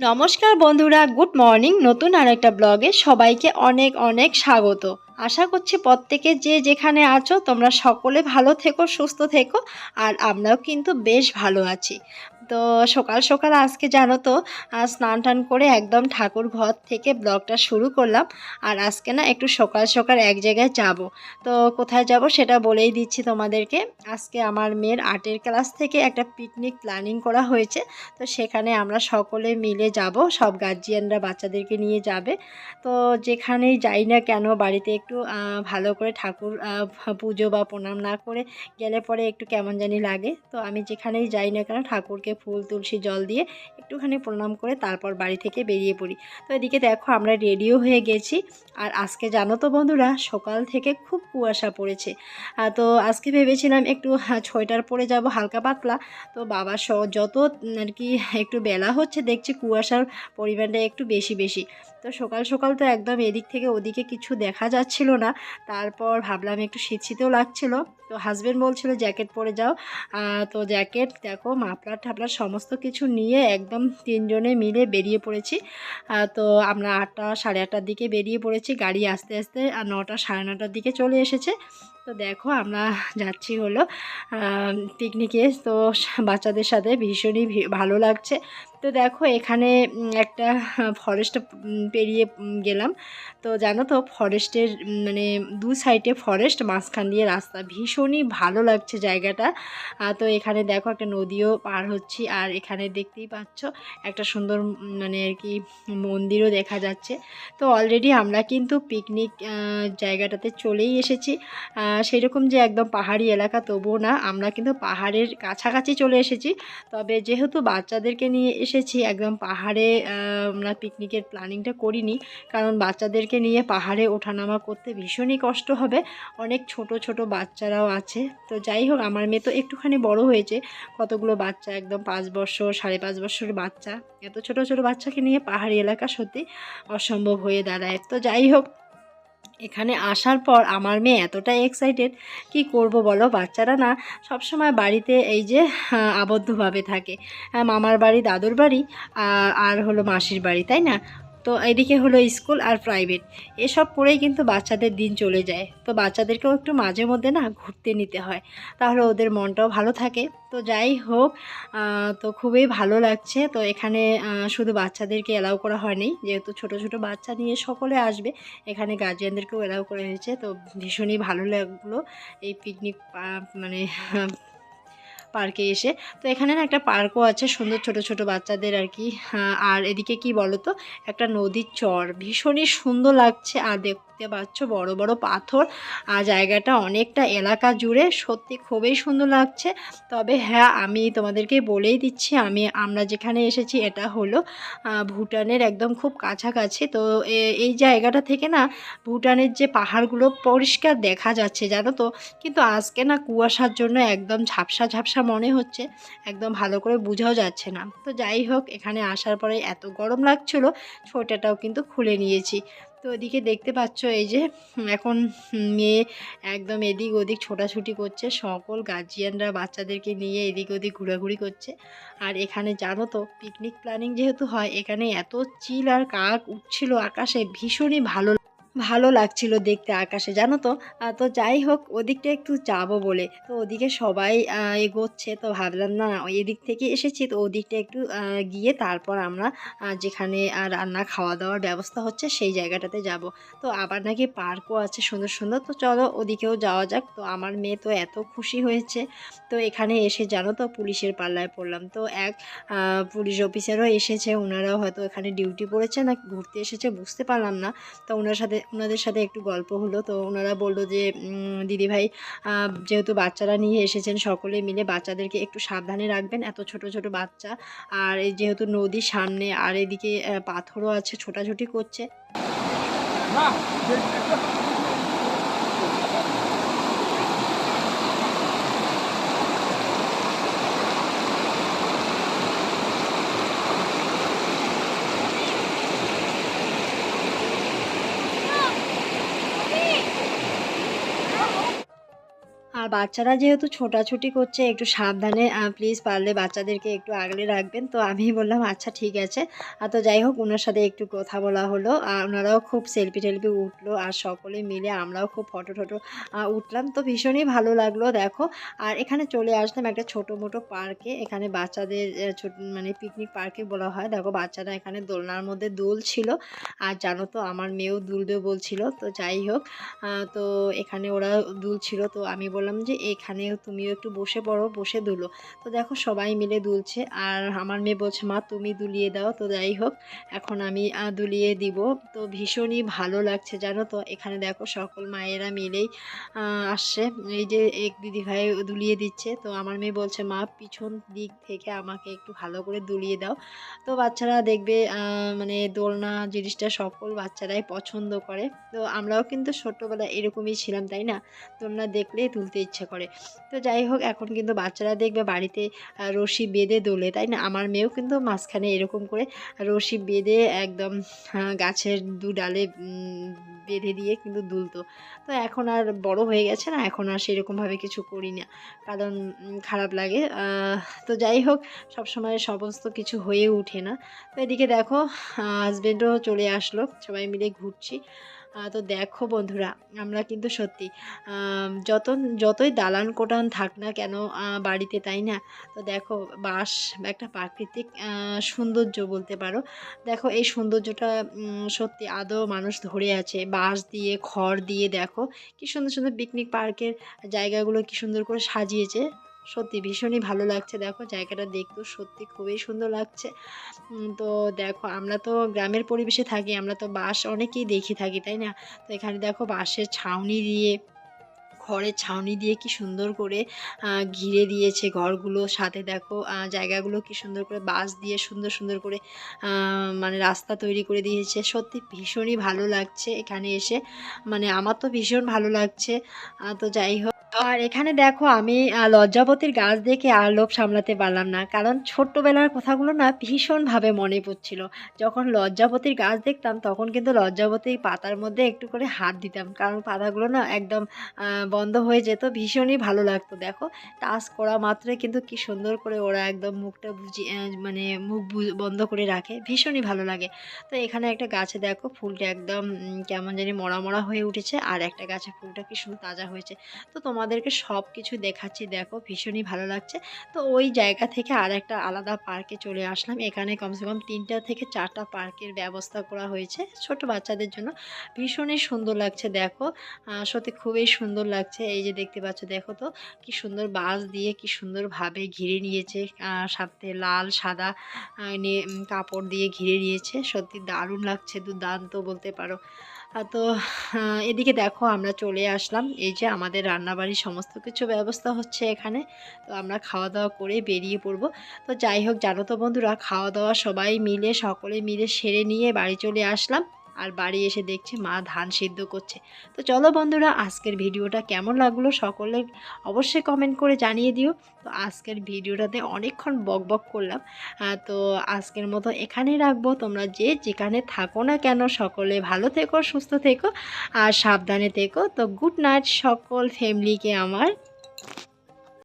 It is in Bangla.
নমস্কার বন্ধুরা গুড মর্নিং। নতুন আর একটা ব্লগে সবাইকে অনেক অনেক স্বাগত। আশা করছি প্রত্যেকে যে যেখানে আছো, তোমরা সকলে ভালো থেকো, সুস্থ থেকো, আর আমরাও কিন্তু বেশ ভালো আছি। তো সকাল সকাল আজকে জানো তো স্নান টান করে একদম ঠাকুর ঘর থেকে ব্লগটা শুরু করলাম। আর আজকে না একটু সকাল সকাল এক জায়গায় যাব। তো কোথায় যাব সেটা বলেই দিচ্ছি তোমাদেরকে। আজকে আমার মেয়ের আর্টের ক্লাস থেকে একটা পিকনিক প্ল্যানিং করা হয়েছে। তো সেখানে আমরা সকলে মিলে যাব। সব গার্জিয়ানরা বাচ্চাদেরকে নিয়ে যাবে। তো যেখানেই যাই না কেন, বাড়িতে একটু ভালো করে ঠাকুর পুজো বা প্রণাম না করে গেলে পরে একটু কেমন জানি লাগে। তো আমি যেখানেই যাই না কেন ঠাকুরকে ফুল, তুলসী, জল দিয়ে একটুখানি প্রণাম করে তারপর বাড়ি থেকে বেরিয়ে পড়ি। তো এদিকে দেখো আমরা রেডিও হয়ে গেছি। আর আজকে জানো তো বন্ধুরা, সকাল থেকে খুব কুয়াশা পড়েছে। তো আজকে ভেবেছিলাম একটু সোয়েটার পরে যাব হালকা পাতলা। তো বাবা স, যত আর কি একটু বেলা হচ্ছে দেখছি কুয়াশার পরিমাণটা একটু বেশি বেশি। তো সকাল সকাল তো একদম এদিক থেকে ওদিকে কিছু দেখা যাচ্ছিল না। তারপর ভাবলাম একটু শীত শীতেও লাগছিল। তো হাজব্যান্ড বলছিল জ্যাকেট পরে যাও। তো জ্যাকেট দেখো, মাফলার টাফলার সমস্ত কিছু নিয়ে একদম তিনজনে মিলে বেরিয়ে পড়েছি। তো আমরা আটটা, সাড়ে আটটার দিকে বেরিয়ে পড়েছি। গাড়ি আস্তে আস্তে, আর নটা, সাড়ে নটার দিকে চলে এসেছে। তো দেখো, আমরা যাচ্ছি হলো পিকনিকে তো বাচ্চাদের সাথে ভীষণই ভালো লাগছে। তো দেখো, এখানে একটা ফরেস্ট পেরিয়ে গেলাম। তো জানো তো ফরেস্টের মানে দু সাইডে ফরেস্ট মাঝখান দিয়ে রাস্তা। ভীষণই ভালো লাগছে জায়গাটা। তো এখানে দেখো, একটা নদীও পার হচ্ছি। আর এখানে দেখতেই পাচ্ছ, একটা সুন্দর মানে আর কি, মন্দিরও দেখা যাচ্ছে। তো অলরেডি আমরা কিন্তু পিকনিক জায়গাটাতে চলেই এসেছি। সেরকম যে একদম পাহাড়ি এলাকা তবুও না, আমরা কিন্তু পাহাড়ের কাছাকাছি চলে এসেছি। তবে যেহেতু বাচ্চাদেরকে নিয়ে এসেছি, একদম পাহাড়ে আমরা পিকনিকের প্ল্যানিংটা করিনি। কারণ বাচ্চাদেরকে নিয়ে পাহাড়ে ওঠানামা করতে ভীষণই কষ্ট হবে। অনেক ছোট ছোট বাচ্চারাও আছে। তো যাই হোক, আমার মেয়ে তো একটুখানি বড় হয়েছে। কতগুলো বাচ্চা? একদম পাঁচ বছর, সাড়ে পাঁচ বছরের বাচ্চা। এত ছোট ছোট বাচ্চাকে নিয়ে পাহাড়ি এলাকা সত্যি অসম্ভব হয়ে দাঁড়ায়। তো যাই হোক এখানে আসার পর আমার মেয়ে এতটা এক্সাইটেড কি করব বলো? বাচ্চারা না সব সময় বাড়িতে এই যে আবদ্ধভাবে থাকে। আহ, মামার বাড়ি দাদুর বাড়ি আর হলো মাসির বাড়ি তাই না? তো এদিকে হলো স্কুল আর প্রাইভেট। এসব করেই কিন্তু বাচ্চাদের দিন চলে যায়। তো বাচ্চাদেরকেও একটু মাঝে মধ্যে না ঘুরতে নিতে হয়। তাহলে ওদের মনটাও ভালো থাকে। তো যাই হোক তো খুবই ভালো লাগছে। তো এখানে শুধু বাচ্চাদেরকে অ্যালাউ করা হয়নি। যেহেতু ছোট ছোট বাচ্চা নিয়ে সকলে আসবে, এখানে গার্জিয়ানদেরকেও অ্যালাউ করা হয়েছে। তো ভীষণই ভালো লাগল এই পিকনিক মানে পার্কে এসে। তো এখানে না একটা পার্কও আছে সুন্দর ছোট ছোট বাচ্চাদের আর কি। আহ, আর এদিকে কি বলো তো একটা নদীর চর। ভীষণই সুন্দর লাগছে আর দেখতে পাচ্ছ বড় বড় পাথর। আর জায়গাটা অনেকটা এলাকা জুড়ে। সত্যি খুবই সুন্দর লাগছে। তবে হ্যাঁ আমি তোমাদেরকে বলেই দিচ্ছি, আমি, আমরা যেখানে এসেছি এটা হলো ভুটানের একদম খুব কাছাকাছি। তো এই জায়গাটা থেকে না ভুটানের যে পাহাড়গুলো পরিষ্কার দেখা যাচ্ছে, জানো তো? কিন্তু আজকে না কুয়াশার জন্য একদম ঝাপসা ঝাপসা মনে হচ্ছে, একদম ভালো করে বোঝাও যাচ্ছে না। তো যাই হোক, এখানে আসার পরে এত গরম লাগছিল ছোটাটাও কিন্তু খুলে নিয়েছি। তো ওদিকে দেখতে পাচ্ছ এই যে এখন মেয়ে একদম এদিক ওদিক ছোটাছুটি করছে। সকল গার্জিয়ানরা বাচ্চাদেরকে নিয়ে এদিক ওদিক ঘোরাঘুরি করছে। আর এখানে জানো তো পিকনিক প্ল্যানিং যেহেতু হয়, এখানে এত চিল আর কাক উঠছিল আকাশে, ভীষণই ভালো ভালো লাগছিল দেখতে আকাশে, জানো তো? তো যাই হোক, ওদিকটা একটু যাব বলে। তো ওদিকে সবাই এগোচ্ছে, তো ভাবলাম না, ওই এদিক থেকে এসেছি, তো ওদিকটা একটু গিয়ে তারপর আমরা যেখানে রান্না খাওয়া দাওয়ার ব্যবস্থা হচ্ছে, সেই জায়গাটাতে যাব। তো আবার নাকি পার্কও আছে সুন্দর সুন্দর, তো চলো ওদিকেও যাওয়া যাক। তো আমার মেয়ে তো এত খুশি হয়েছে। তো এখানে এসে, জানো তো, পুলিশের পাল্লায় পড়লাম। তো এক পুলিশ অফিসারও এসেছে ওনারাও হয়তো এখানে ডিউটি পড়েছে, না ঘুরতে এসেছে, বুঝতে পারলাম না। তো ওনার সাথে ওনাদের সাথে একটু গল্প হলো। তো ওনারা বলল যে দিদি দিদিভাই যেহেতু বাচ্চারা নিয়ে এসেছেন সকলে মিলে বাচ্চাদেরকে একটু সাবধানে রাখবেন, এত ছোট ছোট বাচ্চা। আর এই যেহেতু নদীর সামনে, আর এদিকে পাথরও আছে, ছোটাছুটি করছে। আর বাচ্চারা যেহেতু ছোটাছুটি করছে, একটু সাবধানে প্লিজ পারলে বাচ্চাদেরকে একটু আগলে রাখবেন। তো আমি বললাম আচ্ছা ঠিক আছে। আর তো যাই হোক ওনার সাথে একটু কথা বলা হলো। আর ওনারাও খুব সেলফি টেলফি উঠল আর সকলে মিলে আমরাও খুব ফটো টটো উঠলাম। তো ভীষণই ভালো লাগল, দেখো। আর এখানে চলে আসলাম একটা ছোটো মোটো পার্কে। এখানে বাচ্চাদের ছোট মানে পিকনিক পার্কে বলা হয়। দেখো, বাচ্চারা এখানে দোলনার মধ্যে দোল ছিল। আর জানো তো, আমার মেয়েও দুলবে বলছিল তো যাই হোক তো এখানে ওরা দুল ছিল। তো আমি বললাম যে, এখানেও তুমিও একটু বসে পড়ো, বসে দুলো। তো দেখো সবাই মিলে দুলছে। আর আমার মেয়ে বলছে, মা, তুমি দুলিয়ে দাও। তো যাই হোক, এখন আমি দুলিয়ে দিব। তো ভীষণই ভালো লাগছে, জানো তো? এখানে দেখো সকল মায়েরা মিলেই আসছে। এই যে এক দিদি ভাই দুলিয়ে দিচ্ছে। তো আমার মেয়ে বলছে, মা, পিছন দিক থেকে আমাকে একটু ভালো করে দুলিয়ে দাও। তো বাচ্চারা দেখবে মানে দোলনা জিনিসটা সকল বাচ্চারাই পছন্দ করে। তো আমরাও কিন্তু ছোট্টবেলায় এরকমই ছিলাম, তাই না? দোলনা দেখলেই তুলতে ইচ্ছে করে। তো যাই হোক, এখন কিন্তু বাচ্চারা দেখবে বাড়িতে রশি বেঁধে দোলে, তাই না? আমার মেয়েও কিন্তু মাঝখানে এরকম করে রশি বেঁধে একদম গাছের দু ডালে বেঁধে দিয়ে কিন্তু দুলতো। তো এখন আর বড় হয়ে গেছে না, এখন আর সেরকমভাবে কিছু করি না। কারণ খারাপ লাগে। তো যাই হোক, সবসময় সমস্ত কিছু হয়ে ওঠে না। তো এদিকে দেখো হাজব্যান্ডও চলে আসলো। সবাই মিলে ঘুরছি। তো দেখো বন্ধুরা, আমরা কিন্তু সত্যি যত যতই দালান কোটান থাক না কেন বাড়িতে তাই না? তো দেখো, বাঁশ একটা প্রাকৃতিক সৌন্দর্য বলতে পারো। দেখো, এই সৌন্দর্যটা সত্যি আদৌ মানুষ ধরে আছে। বাঁশ দিয়ে, খড় দিয়ে, দেখো, কি সুন্দর সুন্দর পিকনিক পার্কের জায়গাগুলো কি সুন্দর করে সাজিয়েছে। সত্যি ভীষণই ভালো লাগছে। দেখো জায়গাটা দেখতেও সত্যি খুবই সুন্দর লাগছে। তো দেখো আমরা তো গ্রামের পরিবেশে থাকি, আমরা তো বাঁশ অনেকেই দেখি থাকি, তাই না? তো এখানে দেখো বাঁশের ছাউনি দিয়ে খড়ের ছাউনি দিয়ে কি সুন্দর করে ঘিরে দিয়েছে ঘরগুলো। সাথে দেখো জায়গাগুলো কি সুন্দর করে বাঁশ দিয়ে সুন্দর সুন্দর করে মানে রাস্তা তৈরি করে দিয়েছে। সত্যি ভীষণই ভালো লাগছে এখানে এসে। মানে আমার তো ভীষণ ভালো লাগছে। তো যাই হোক। আর এখানে দেখো আমি আহ, লজ্জাবতীর গাছ দেখে আর লোভ সামলাতে পারলাম না। কারণ ছোট্টবেলার কথাগুলো না ভীষণভাবে মনে পড়ছিল। যখন লজ্জাবতীর গাছ দেখতাম তখন কিন্তু লজ্জাবতীর পাতার মধ্যে একটু করে হাত দিতাম। কারণ পাতাগুলো না একদম বন্ধ হয়ে যেত ভীষণই ভালো লাগতো। দেখো টাচ করা মাত্রই কিন্তু কি সুন্দর করে ওরা একদম মুখটা বুঝি মানে মুখ বন্ধ করে রাখে। ভীষণই ভালো লাগে। তো এখানে একটা গাছে দেখো ফুলটা একদম কেমন জানি মরা মরা হয়ে উঠেছে। আর একটা গাছে ফুলটা কি সুন্দর তাজা হয়েছে। তো তোমাদেরকে সব কিছু দেখাচ্ছি, দেখো ভীষণই ভালো লাগছে। তো ওই জায়গা থেকে আর একটা আলাদা পার্কে চলে আসলাম। এখানে কমসে কম তিনটা থেকে চারটা পার্কের ব্যবস্থা করা হয়েছে ছোট বাচ্চাদের জন্য। ভীষণই সুন্দর লাগছে, দেখো। সত্যি খুবই সুন্দর লাগছে। এই যে দেখতে পাচ্ছ, দেখো তো, কি সুন্দর বাঁশ দিয়ে কি সুন্দরভাবে ঘিরে নিয়েছে। সাথে লাল, সাদা কাপড় দিয়ে ঘিরে নিয়েছে। সত্যি দারুণ লাগছে, দুর্দান্ত বলতে পারো। তো এদিকে দেখো আমরা চলে আসলাম। এই যে আমাদের রান্নাবাড়ির সমস্ত কিছু ব্যবস্থা হচ্ছে এখানে। তো আমরা খাওয়া দাওয়া করে বেরিয়ে পড়ব। তো যাই হোক, জানো তো বন্ধুরা খাওয়া দাওয়া সবাই মিলে, সকলে মিলে সেরে নিয়ে বাড়ি চলে আসলাম। আর বাড়ি এসে দেখছে মা ধান সিদ্ধ করছে। তো চলো বন্ধুরা, আজকের ভিডিওটা কেমন লাগল সকলে অবশ্যই কমেন্ট করে জানিয়ে দিও। তো আজকের ভিডিওটাতে অনেকক্ষণ বক বক করলাম। তো আজকের মতো এখানেই রাখব। তোমরা যে যেখানে থাকো না কেন, সকলে ভালো থেকো, সুস্থ থেকো আর সাবধানে থেকো। তো গুড নাইট সকল ফ্যামিলিকে আমার।